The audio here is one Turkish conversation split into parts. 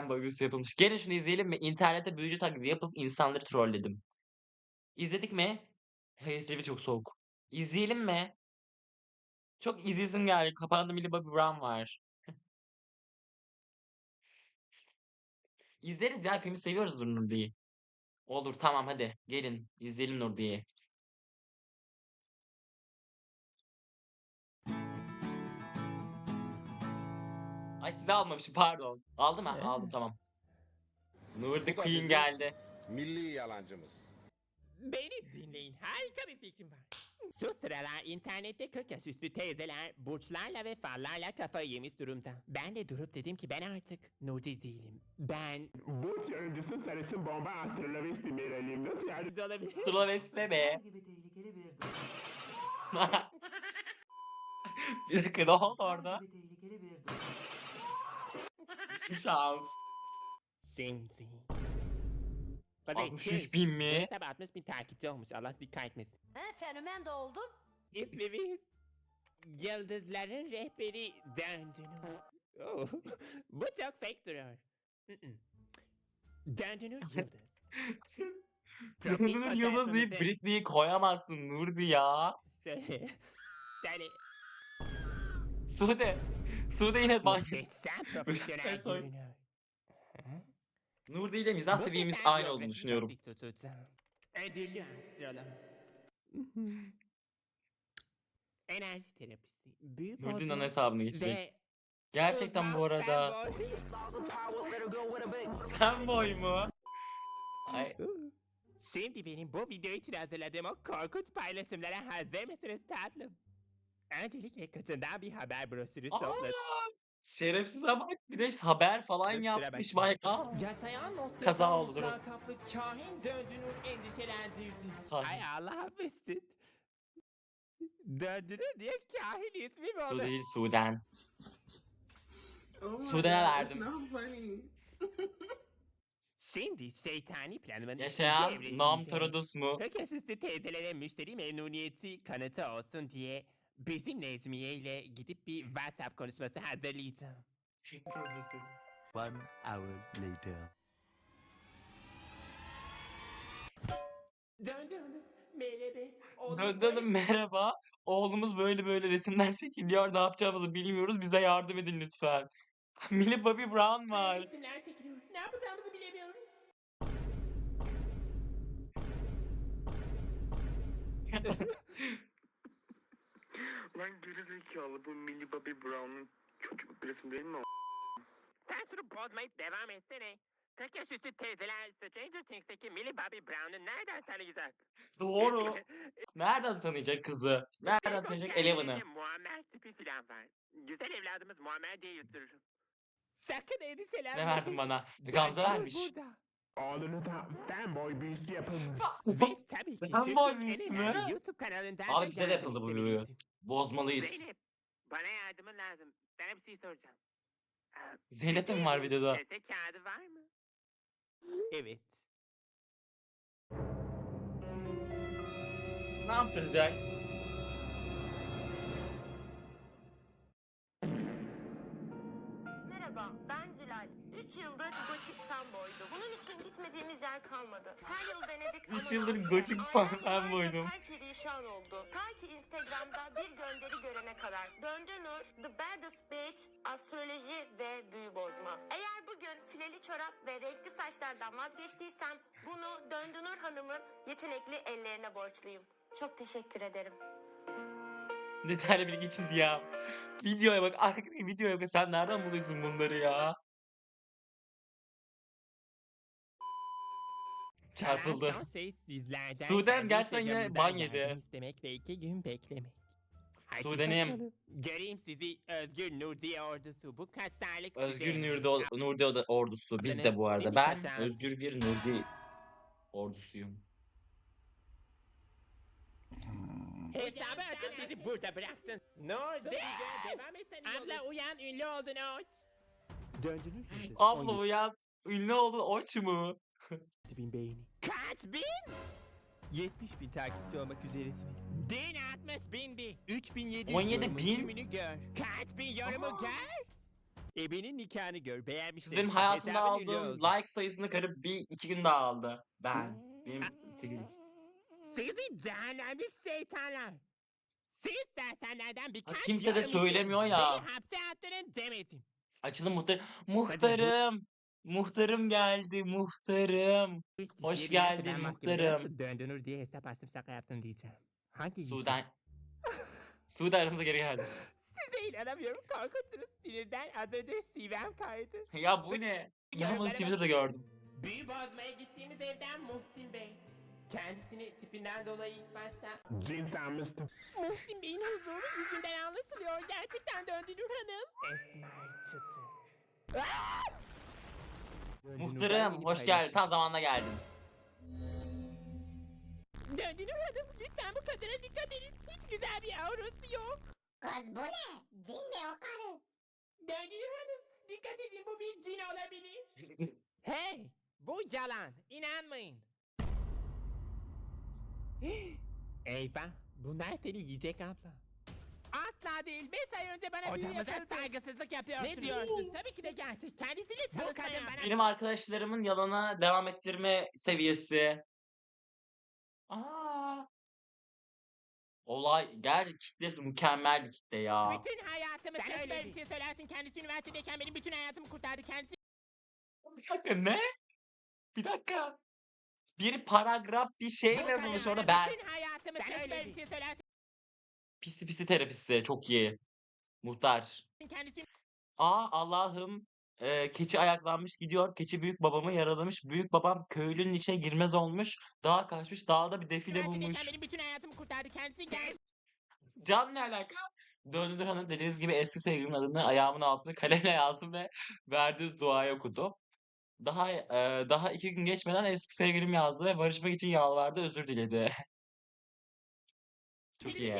fanboy videosu yapılmış. Gelin şunu izleyelim mi? İnternette büyücü taklidi yapıp insanları trolledim. İzledik mi? Hayır çok soğuk. İzleyelim mi? Çok izleyesim geldi. Kapağında Millie Bobby Brown var. İzleriz ya. Hepimiz seviyoruz Nurdi'yi. Olur tamam hadi. Gelin izleyelim Nurdi'yi. Ay size almamışım pardon. Aldım ha aldım tamam. Bu da Queen geldi. Milli yalancımız. Beni dinleyin. Harika bir fikrim var. Şu sıralar internette 40 yaş üstü teyzeler burçlarla ve fallarla kafayı yemiş durumda. Ben de durup dedim ki ben artık Nudi değilim. Ben Burç öncüsü sarışın bomba astroloji sinirliyim. Nasıl yardımcı Nudi olabilirim. Slovesne be. gibi tehlikeli bir durum. bir dakika ne oldu orada? Şans. Sinsi. 63 bin mi? Tabi 60 bin takipçi olmuş. Allah dikkat etmesin. He, fenomen de oldum. İsmimiz Yıldızların Rehberi Döndünür. Oh, bu çok fake duruyor. Döndünür Yıldız. Nurdi'nin yıldız deyip Britney'i koyamazsın Nurdi ya. Söyle. Söyle. Sude. Sude yine ban. Muhteşem profesyonel Soy- görünüyor. Hı? Nurdi ile mizah Bu seviyemiz aynı olduğunu düşünüyorum. tutacağım. Ödüllü. Enerji terapisi. Büyük Nurdi'nin bozma ana hesabını geçecek. ve Gerçekten bu arada fanboy. fanboy mu? Ay, Şimdi benim bu video için hazırladığım o korkunç paylaşımlara hazır mısınız tatlım? Öncelikle katından bir haber broşürü aa, topladım. şerefsize bak bir de haber falan Kusura yapmış bak. Aa, Yasayan Nostradamus Kaza oldu, durun. lakaplı kahin döndüğünün endişelendirdi. Kahin. Ay Allah affetsin. Döndünür diye kahin ismi mi Su olur? değil Sudan. Oh my God, verdim. it's not funny. Şimdi şeytani planımın Yaşayan Nam Tarodus mu? Kökesüstü teyzelere müşteri memnuniyeti kanıtı olsun diye bizim Necmiye ile gidip bir WhatsApp konuşması hazırlayacağım. One hour later. Dön dön. Melebe. Döndüm merhaba. Oğlumuz böyle böyle resimler çekiliyor. Ne yapacağımızı bilmiyoruz. Bize yardım edin lütfen. Millie Bobby Brown var. Resimler çekiliyor. Ne yapacağımızı bilemiyoruz. Lan geri zekalı bu Millie Bobby Brown'un çocukluk resmi değil mi o? Sen şunu bozmayı devam etsene. Tek yaş üstü teyzeler Stranger Things'teki Millie Bobby Brown'u nereden tanıyacak? Doğru. Nereden tanıyacak kızı? Nereden tanıyacak Eleven'ı? Muammer tipi falan var. Güzel evladımız Muammer diye yuttururum. Sakın endişelenme. Ne verdin bana? Gamze vermiş. Oğlunuza fanboy büyüsü. Ve tabii ki Ben Türk'ün boy en büyüsü mü? YouTube kanalından Abi bize de yapıldı bu isteyebilirsin. Bozmalıyız. Zeynep, bana yardımın lazım. Sana bir şey soracağım. Ee, Zeynep de mi var videoda? Sese kağıdı var mı? Evet. Ne yaptıracak? Merhaba, ben Zilal. 3 yıldır gotik fanboydu. Bunun için gitmediğimiz yer kalmadı. Her yıl denedik ama Üç yıldır nafile. gotik fanboydum. Her perişan oldu. Ta ki Instagram'da bir gönderi görene kadar. Döndü Nur, The Baddest Bitch, astroloji ve büyü bozma. Eğer bugün fileli çorap ve renkli saçlardan vazgeçtiysem bunu Döndü Nur Hanım'ın yetenekli ellerine borçluyum. Çok teşekkür ederim. Detaylı bilgi için ya. Videoya bak. Arkadaki videoya bak. Sen nereden buluyorsun bunları ya? Çarpıldı. Şey kendi gerçekten yine ban yedi. istemek ve iki gün beklemek. Hadi bakalım. Göreyim sizi Özgür Nurdi ordusu. Bu kaçlarlık Özgür. Nurdi, Nurdi oda- ordusu. Biz de bu arada. Ben özgür bir Nurdi ordusuyum. Hesabı açıp bizi burada bıraktın. Nurdi. Devam Abla uyan ünlü oldun oç. Döndünüz Abla bu ya ünlü oldu oç mu? Bin beğeni. Kaç bin? 70 bin takipçi olmak üzeresiniz. Bin altmış bin bir. 3700 17 yorumun bin? tümünü gör. Kaç bin yorumu Aa. gör? Ebenin nikahını gör. Beğenmişsin. Kız benim hayatımda Hesabın ünlü aldığım oldu. like sayısını karıp bir iki gün daha aldı. Ben. Benim sevgilim. Sizi cehennemlik şeytanlar. Siz sersemlerden birkaç kimse de söylemiyor ya. Beni hapse attırın demedim. Açılın muhtar. Muhtarım. Muhtarım geldi muhtarım. Hoş Geri geldin muhtarım. nasıl Döndünür diye hesap açtım şaka yaptın diyeceğim. Hangi Sudan. Sudan aramıza geri geldi. Size inanamıyorum korkutunuz sinirden az önce şivem kaydı. Ya bu ne? Ben bunu Twitter'da gördüm. Büyü bozmaya gittiğimiz evden Muhsin Bey. Kendisini tipinden dolayı ilk başta Cins almıştım. Muhsin Bey'in huzuru yüzünden anlaşılıyor. Gerçekten döndü Nur Hanım. Esmer çıtı. Muhtarım hoş geldin. Tam zamanında geldin. Döndü Nur Hanım. Lütfen bu kadına dikkat edin. Hiç güzel bir aurası yok. Kız bu ne? Cin mi o karı? Döndü Nur Hanım. Dikkat edin bu bir cin olabilir. hey! Bu yalan. İnanmayın. Eyvah. Bunlar seni yiyecek abla. Asla değil. Beş ay önce bana büyü Hocamıza yaparak saygısızlık yapıyorsun. Ne diyorsun? Tabii ki de gerçek. Kendisiyle çalışmaya. bana... Benim arkadaşlarımın yalana devam ettirme seviyesi. Aa. Olay gel kitlesi mükemmel bir kitle ya. Bütün hayatımı Sen bir şey söylersin. Kendisi üniversitedeyken benim bütün hayatımı kurtardı. Kendisi Bir dakika ne? Bir dakika. Bir paragraf bir şey yazılmış orada ben. Bütün hayatımı Sen bir şey söylersin. Pisi pisi terapisi çok iyi. Muhtar. Kendisi Aa Allah'ım. Ee, keçi ayaklanmış gidiyor. Keçi büyük babamı yaralamış. Büyük babam köylünün içine girmez olmuş. Dağa kaçmış. Dağda bir defile bulmuş. benim bütün hayatımı kurtardı. Kendisi gel. Can ne alaka? Döndür Hanım dediğiniz gibi eski sevgilimin adını ayağımın altına kalemle yazdım ve verdiğiniz duayı okudu. Daha e, daha iki gün geçmeden eski sevgilim yazdı ve barışmak için yalvardı, özür diledi. Çok iyi.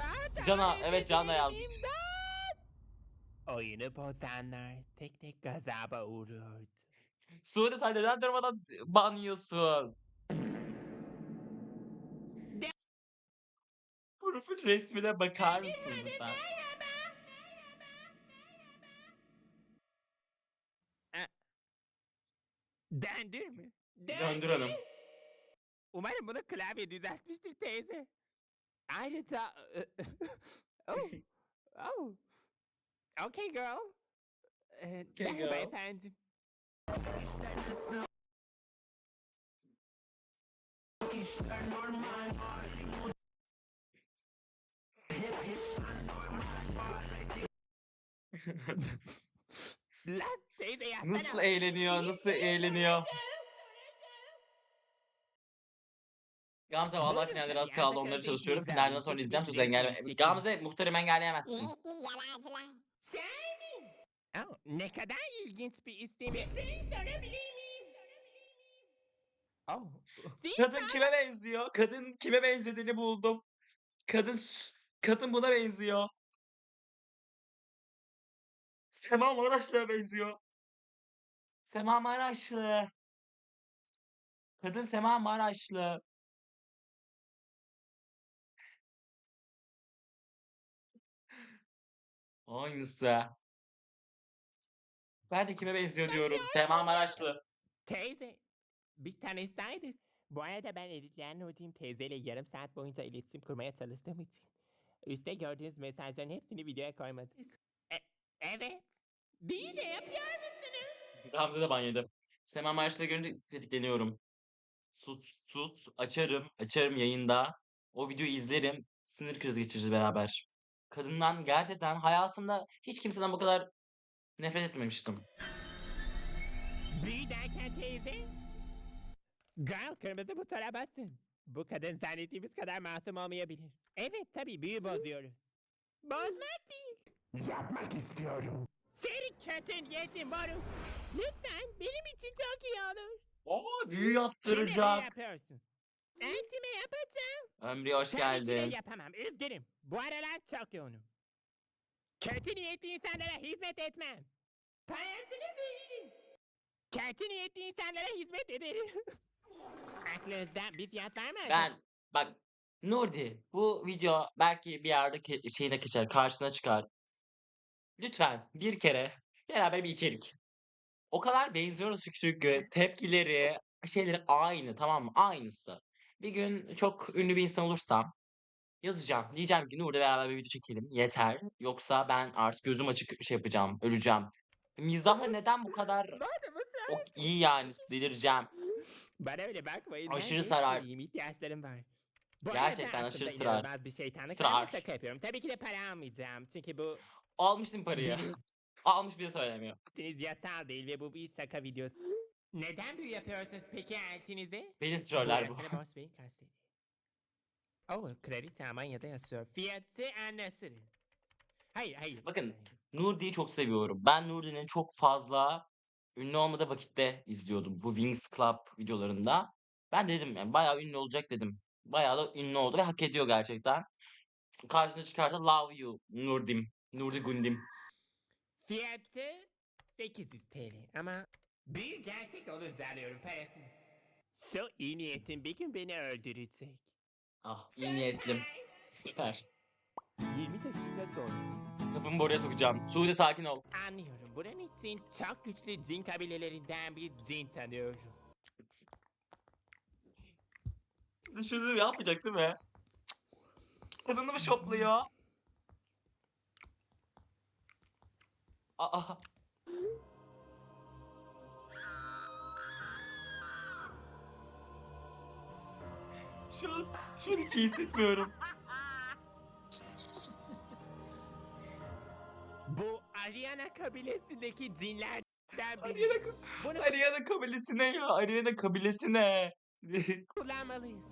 Ah, Cana, evet Can da benim yazmış. Oyunu bozanlar tek tek gazaba uğruyordu. Suudi sen neden durmadan ban yiyorsun? Profil resmine bakar mısınız lütfen? Döndür mü? Döndür hanım. Umarım bunu klavye düzeltmiştir teyze. Ayrıca... oh. Oh. Okay girl. Ee, Okay girl. efendim. Lan teyze yazsana. Nasıl eğleniyor, nasıl eğleniyor? Gamze vallahi finallere az kaldı onları çalışıyorum. Finalden sonra izleyeceğim söz engelleme. Gamze muhtarım engelleyemezsin. Oh, ne kadar ilginç bir isim. Şey sorabilir miyim? Oh. Kadın kime benziyor? Kadın kime benzediğini buldum. Kadın s- kadın buna benziyor. Sema Maraşlı'ya benziyor. Sema Maraşlı. Kadın Sema Maraşlı. Aynısı. Ben de kime benziyor diyorum. Sema Maraşlı. Teyze, bir tanışsaydık. Bu arada ben editleyen Nurdi'nin teyzeyle yarım saat boyunca iletişim kurmaya çalıştığım için üstte gördüğünüz mesajların hepsini videoya koymadık. E, evet. Bir de yapıyor musunuz? Gamze de ban yedim. Sema Maraşlı'da görünce tetikleniyorum. Sut sut açarım. Açarım yayında. O videoyu izlerim. Sinir krizi geçiririz beraber. Kadından gerçekten hayatımda hiç kimseden bu kadar nefret etmemiştim. Teyze? Girl kırmızı butona basın. Bu kadın zannettiğimiz kadar masum olmayabilir. Evet tabii büyü bozuyoruz. Bozmak değil. Yapmak istiyorum. Seni kötü yetim boru. Lütfen benim için çok iyi olur. Oo büyü Kime yaptıracak. yapıyorsun? Kime yapacağım? Ömrü hoş Tabii ki de geldin. yapamam. Üzgünüm. Bu aralar çok yoğunum. Kötü niyetli insanlara hizmet etmem. Parasını veririm. Kötü niyetli insanlara hizmet ederim. Aklınızda bir fiyat var mı? Ben bak Nurdi bu video belki bir yerde ke- şeyine geçer karşına çıkar. Lütfen bir kere beraber bir içerik. O kadar benziyoruz çünkü tepkileri, şeyleri aynı tamam mı? Aynısı. Bir gün çok ünlü bir insan olursam yazacağım. Diyeceğim ki Nur'da beraber bir video çekelim. Yeter. Yoksa ben artık gözüm açık şey yapacağım. Öleceğim. Mizahla neden bu kadar o iyi yani delireceğim. Bana öyle bakmayın. Aşırı sarar. ihtiyaçlarım var. Bu Gerçekten arada aşırı sarar. inanılmaz bir şeytanlık. Şaka yapıyorum. Tabii ki de para almayacağım. Çünkü bu Almıştım parayı. Almış bir de söylemiyor. Deniz yasal değil ve bu bir şaka videosu. Neden büyü yapıyorsunuz peki eltinize? Beni troller bu. Boş verin kastedi. Oh, kredi Almanya'da yazıyor. Fiyatı anlaşırız. Hayır, hayır. Bakın. Nurdi'yi çok seviyorum. Ben Nurdi'nin çok fazla ünlü olmadığı vakitte izliyordum. Bu Wings Club videolarında. Ben dedim yani bayağı ünlü olacak dedim. Bayağı da ünlü oldu ve hak ediyor gerçekten. Karşına çıkarsa Love You Nurdim. Nurdi Gundim. Fiyatı 800 TL ama büyü gerçek olunca alıyorum parasını. Şu iyi niyetin bir gün beni öldürecek. Ah iyi niyetlim. Süper. 20 dakika sonra. Kafamı buraya sokacağım. Sude sakin ol. Anlıyorum. Buranın için çok güçlü cin kabilelerinden bir cin tanıyorum. Düşündüğümü yapmayacak değil mi? Kadını mı şopluyor? Aa. Şu an, şu an hiç iyi hissetmiyorum. Bu Ariana kabilesindeki cinlerden biri. Ariana, Bunu Ariana kabilesi ne ya? Ariana kabilesi ne? kullanmalıyız.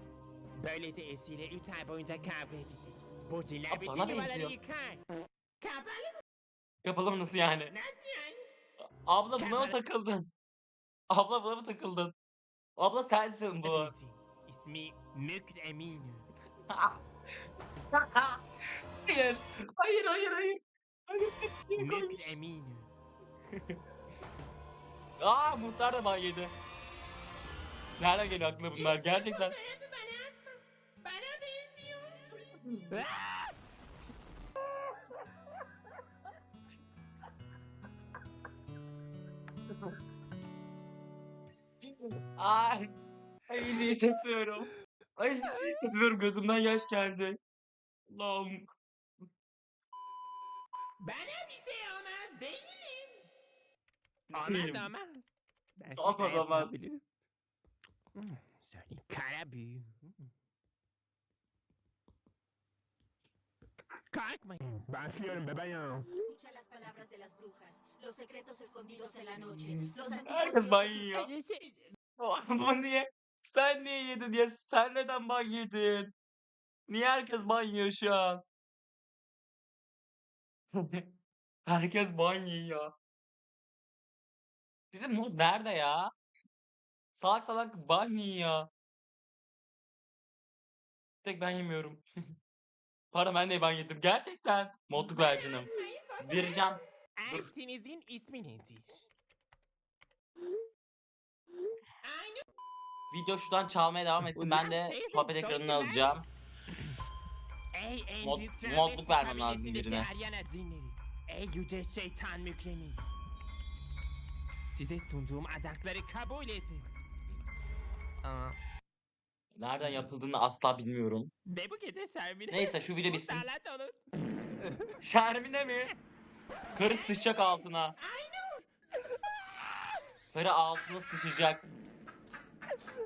Böylece esiyle 3 ay boyunca kavga edecek. Bu cinler Aa, bütün bana benziyor. yıkar. Kapalı Yapalım nasıl yani? nasıl yani? Abla buna mı Kamera- takıldın? Abla buna mı takıldın? Abla sensin bu. Ki. İsmi Mükr Emin. hayır. Hayır hayır hayır. Hayır tepkiye Mükr koymuş. Emin. Aa muhtar da ban yedi. Nereden geliyor aklına bunlar gerçekten? Bana benziyor. Ay. Ay hiç iyi hissetmiyorum. Ay hiç iyi hissetmiyorum gözümden yaş geldi. Allah'ım. Bir şey olmaz değilim. Değilim. Olmaz olmaz. Ben Olmaz, gayet olmaz. Hmm, Söyleyeyim kara büyü. Hmm. Korkmayın. Başlıyorum bebeğim. Herkes şey- Bu niye? Sen niye yedin ya? Sen neden ban yedin? Niye herkes ban yiyor şu an? Herkes ban yiyor. Bizim mod nerede ya? Salak salak ban yiyor. Tek ben yemiyorum. Pardon ben de ban yedim. Gerçekten. Modluk ver canım. Vereceğim. Dur. Elçinizin ismi nedir? Aynı Video şuradan çalmaya devam etsin. Ben de sohbet ekranını alacağım. Ey en Mod- büyük modluk vermem lazım kabilesindeki birine. Aryana cinleri. Ey yüce şeytan mükremin. Size sunduğum adakları kabul edin. Aa, Nereden yapıldığını asla bilmiyorum. ve bu gece Şermin'e Neyse şu video bitsin. musallat olun. Şermine mi? Karı sıçacak altına. Karı altına sıçacak.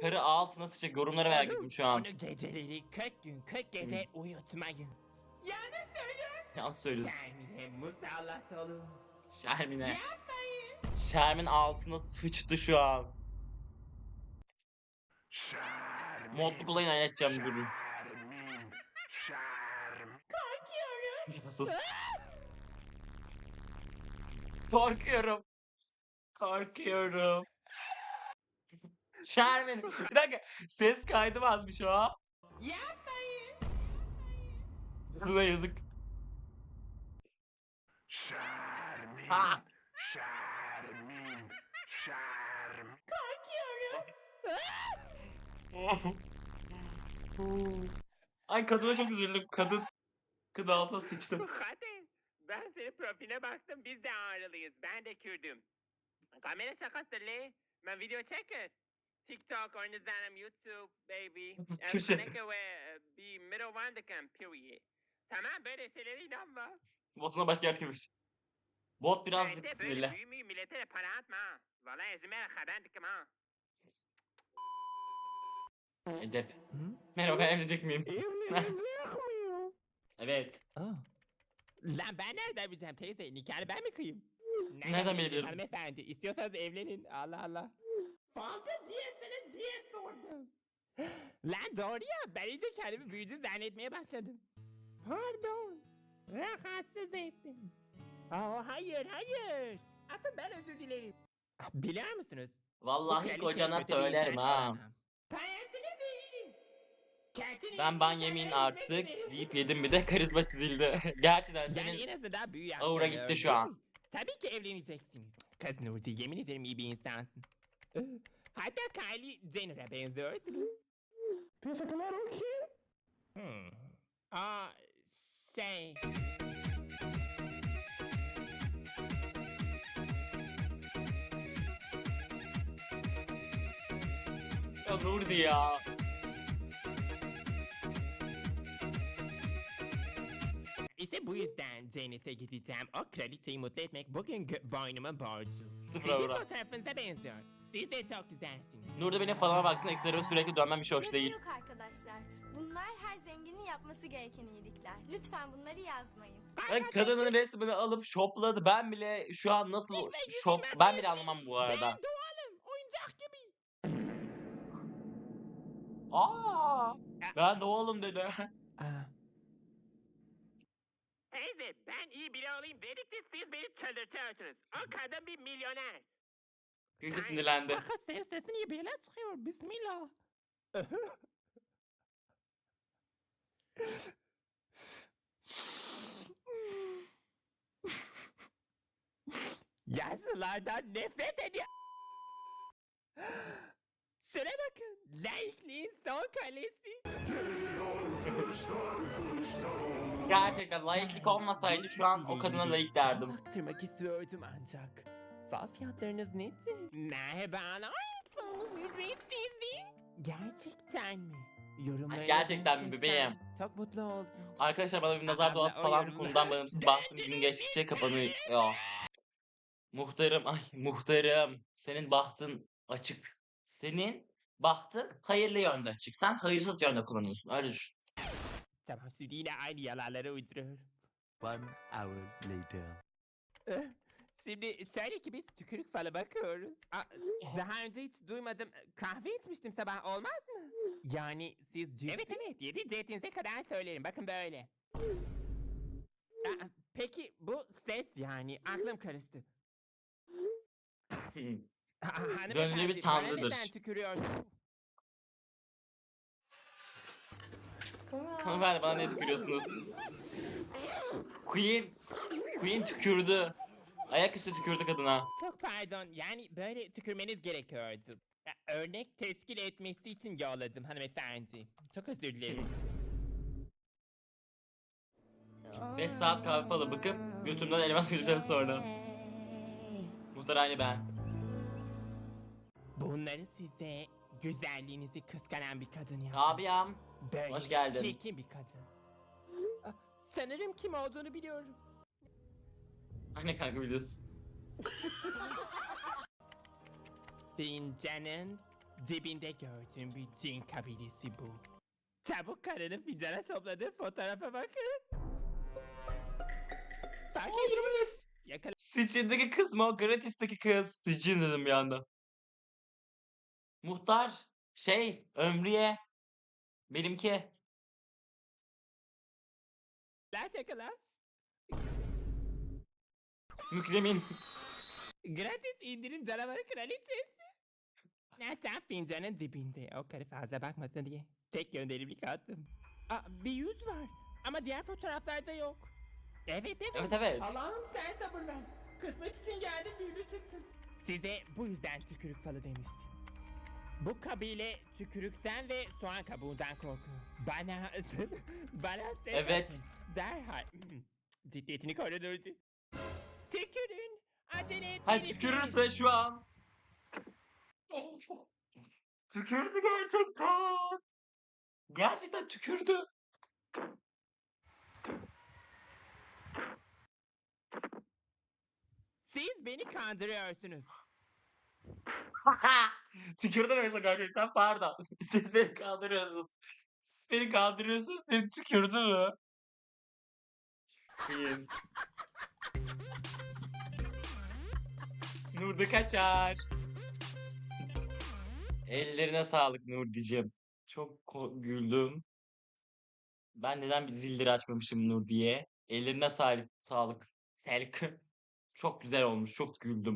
Karı altına sıçacak. Yorumlara merak ettim şu an. Onu geceleri 40 gün 40 gece uyutmayın. Yanlış söylüyorsun. Yanlış söylüyorsun. Şermin'e musallat olun. Şermine. Yapmayın. Şermin altına sıçtı şu an. Şarm. Modluk olayını halledeceğim durun. Şarmin. Şarm. Korkuyorum. Sus. Korkuyorum. Korkuyorum. Şermin. Bir dakika. Ses kaydı azmış o. Yapmayın. Size yazık. Şarmin. Ha. Şarmin. Şarm. Korkuyorum. Ay kadına çok üzüldüm. Kadın kadın altına sıçtım. Hadi. Ben senin profiline baktım. Biz de ağrılıyız. Ben de Kürdüm. Kamera şakası le. Ben video çeker. TikTok, Instagram, YouTube, baby. Amerika ve bir middle one period. Tamam böyle şeylere inanma. Botuna başka yer girmiş. Bot birazcık Bence böyle sinirli. büyümüyor millete de para atma ha. Valla ezime haber dikim ha. Edep. Merhaba evlenecek miyim? Evlenecek miyim? Evet. Lan ben nereden bileceğim teyze? Nikahını ben mi kıyayım? Nereden bilebilirim? Hanımefendi istiyorsanız evlenin. Allah Allah. Fazla sordum. Lan doğru ya ben iyice kendimi büyücü zannetmeye başladım. Pardon. Rahatsız ettim. Aa, hayır hayır. Asıl ben özür dilerim. Biliyor musunuz? Vallahi kocana söylerim ha. Ben ban insan artık deyip yedim bir de karizma çizildi. Gerçekten Yani senin büyü aura gitti şu an. Tabii ki evleneceksiniz. Kız Nurdi yemin ederim iyi bir insansın. Hatta Kylie Jenner'a benziyorsunuz. Teşekkürler o kim? Hmm. Aa şey... Ya Nurdi ya. İşte bu yüzden cennete gideceğim. O kraliçeyi mutlu etmek bugün boynumun borcu. Sıfır Sizin aura. fotoğrafınıza benziyor. Siz de çok güzelsiniz. Nurdi benim falana baksın ekstreme sürekli dönmem hiç hoş değil. Yok arkadaşlar. Bunlar her zenginin yapması gereken iyilikler. Lütfen bunları yazmayın. Ben kadının resmini alıp shopladı. Ben bile şu an nasıl şop ben bile anlamam bu Ben arada. doğalım. Oyuncak gibi. Aa! Ben de oğlum dedi. Teyze ben iyi biri olayım dedikçe siz beni çıldırtıyorsunuz. O kadın bir milyoner. Gülce sinirlendi. Sesin iyi bir yerler çıkıyor. Bismillah. Yazılardan nefret ediyor. Şuna bakın. Laikliğin son kalesi. Gerçekten layıklık olmasaydı şu an o kadına layık derdim. Baktırmak istiyordum ancak. Fal fiyatlarınız nedir? Merhabalar. Falımız ücretsizdi. Gerçekten mi? Yorumlarınızı Gerçekten mi bebeğim? Çok mutlu oldum. Arkadaşlar bana bir nazar duası falan bir konudan bağımsız baktım gün geçtikçe kapanıyor. Muhtarım ay muhtarım senin bahtın açık. Senin bahtın hayırlı yönde açık. Sen hayırsız yönde kullanıyorsun öyle düşün. Tamam şimdi yine aynı yalanları uyduruyorum. One hour later. Şimdi şöyle ki biz tükürük falı bakıyoruz. Aa, Daha önce hiç duymadım. Kahve içmiştim sabah olmaz mı? Yani siz ciddi... Evet evet yedi ciddinize kadar söylerim. Bakın böyle. Aa, peki bu ses yani aklım karıştı. Ha- hanımefendi, Gönlü bir bana tanrıdır. neden tükürüyorsun? Hanımefendi bana ne tükürüyorsunuz? Queen, Queen tükürdü. Ayaküstü tükürdü kadına. Çok pardon yani böyle tükürmeniz gerekiyordu. Ya, Örnek teşkil etmesi için yolladım hanımefendi. Çok özür dilerim. 5 saat kahve falı bakıp götümden elmas güldükten sonra. Muhtar aynı ben. Bunları size güzelliğinizi kıskanan bir kadın yaptı. Abiyam. Böyle hoş geldin. Çirkin bir kadın. Sanırım kim olduğunu biliyorum. Anne kanka biliyorsun. Fincanın dibinde gördüğüm bir cin kabilesi bu. Çabuk karının fincana topladığı fotoğrafa bakın. Fark Hayır. Melis. Yakala. Sicil'deki kız mı o? Gratis'teki kız. Sicil dedim bir anda. Muhtar. Şey. Ömriye. Benimki. Las yakala. Mükremin. Gratis indirim canavarı kraliçesi. Nereden fincanın dibinde. O karı fazla bakmasın diye. Tek gönderimlik attım. Aa, bir yüz var. Ama diğer fotoğraflarda yok. Evet evet. Evet evet. Allah'ım sen sabır ver. Kısmet için geldin büyülü çıktın. Size bu yüzden tükürük falı demiştim. Bu kabile tükürükten ve soğan kabuğundan korkuyor. Bana, bana ses Evet. Derhal, Ciddiyetini koru Nurdi. Tükürün. Acele Ha etmelisiniz. tükürürse şu an. Tükürdü gerçekten. Gerçekten tükürdü. Siz beni kandırıyorsunuz. Tükürdü yoksa gerçekten pardon. Siz beni kandırıyorsunuz. Siz beni kandırıyorsunuz. Senin tükürdü mü? İyi. Nurdi kaçar. Ellerine sağlık Nurdi'cim. Çok güldüm. Ben neden bir zilleri açmamışım Nur diye. Ellerine sağlık. Sağlık. Sağlık. Çok güzel olmuş. Çok güldüm.